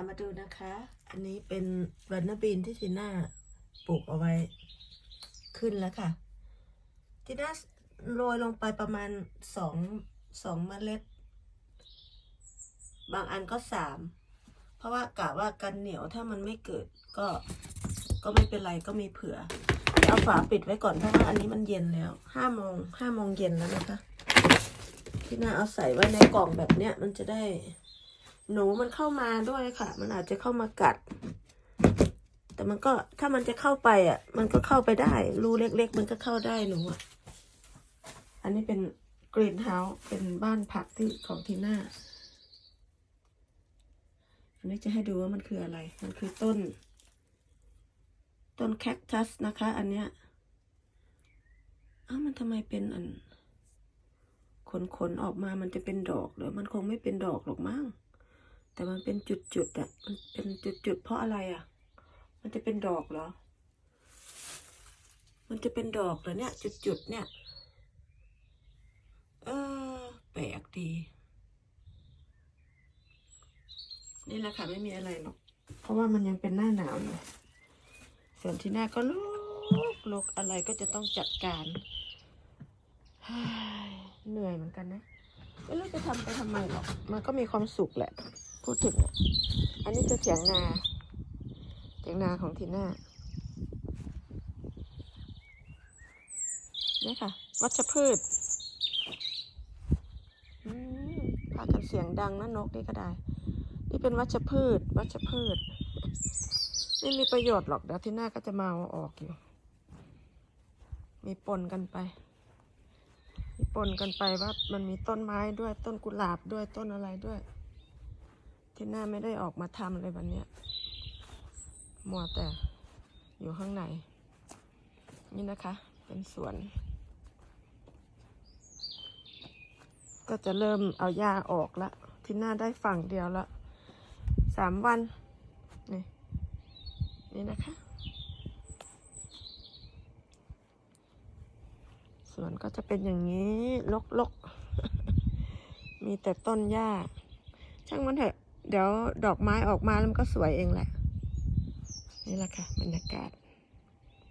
ามาดูนะคะ อันนี้เป็นรันนบีนที่ทีน่าปลูกเอาไว้ขึ้นแล้วค่ะ ทีน่าโรยลงไปประมาณสองสองเมล็ด บางอันก็สามเพราะว่ากะว่ากันเหนียวถ้ามันไม่เกิดก็ก็ไม่เป็นไรก็มีเผื่อ เอาฝาปิดไว้ก่อนเพราะว่าอันนี้มันเย็นแล้วห้าโมงห้าโมงเย็นแล้วนะคะ ที่น่าเอาใส่ไว้ในกล่องแบบเนี้ยมันจะได้ หนูมันเข้ามาด้วยค่ะ มันอาจจะเข้ามากัด แต่มันก็ถ้ามันจะเข้าไปอะ มันก็เข้าไปได้รูเล็ก ๆ มันก็เข้าได้หนูอะ อันนี้เป็นกรีนเฮาส์เป็นบ้านผักที่ของทีน่าอันนี้จะให้ดูว่ามันคืออะไร มันคือต้น ต้นแคคตัสนะคะ อันเนี้ยอ้ามันทำไมเป็นอันขนขนออกมามันจะเป็นดอกหรือมันคงไม่เป็นดอกหรอกมั้ง แต่มันเป็นจุดๆอะมันเป็นจุดๆเพราะอะไรอะมันจะเป็นดอกเหรอ มันจะเป็นดอกเหรอเนี่ย จุดๆเนี่ย เออแปลกดี นี่แหละค่ะ ไม่มีอะไรหรอก เพราะว่ามันยังเป็นหน้าหนาวอยู่ ส่วนที่หน้าก็ลุกลุกอะไรก็จะต้องจัดการเฮ้ยเหนื่อยเหมือนกันนะไม่รู้จะทำไปทำไมหรอก มันก็มีความสุขแหละ พูดถึงอะอันนี้จะเถียงนาเถียงนาของทีน่าเนี่ยค่ะ วัชพืชอืมพากันเสียงดังนะนกนี่ก็ได้ นี่เป็นวัชพืช วัชพืช ไม่มีประโยชน์หรอกเดี๋ยวที่หน้าก็จะมาเอาออกอยู่ มีปนกันไปมีปนกันไปว่ามันมีต้นไม้ด้วยต้นกุหลาบด้วยต้นอะไรด้วย ที่หน้าไม่ได้ออกมาทำเลยวันนี้มัวแต่อยู่ข้างใน นี่นะคะ เป็นสวน ก็จะเริ่มเอาหญ้าออกละ ที่หน้าได้ฝั่งเดียวละสามวัน นี่ นี่นะคะ สวนก็จะเป็นอย่างนี้ลกๆ มีแต่ต้นหญ้าช่างมันเถอะ เดี๋ยวดอกไม้ออกมาแล้วมันก็สวยเองแหละ นี่แหละค่ะบรรยากาศ